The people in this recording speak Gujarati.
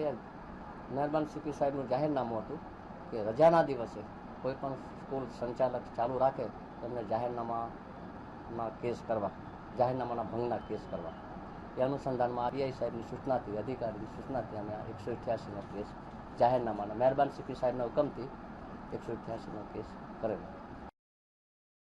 જે મહેરબાન સીપી સાહેબનું જાહેરનામું હતું કે રજાના દિવસે કોઈ પણ સ્કૂલ સંચાલક ચાલુ રાખે તેમને જાહેરનામામાં કેસ કરવા, જાહેરનામાના ભંગના કેસ કરવા. એ અનુસંધાનમાં આરબીઆઈ સાહેબની સૂચનાથી, અધિકારીની સૂચનાથી અમે એકસો અઠ્યાસીનો કેસ જાહેરનામાના મહેરબાન સીપી સાહેબના હુકમથી એકસો અઠ્યાસીનો કેસ કરેલો.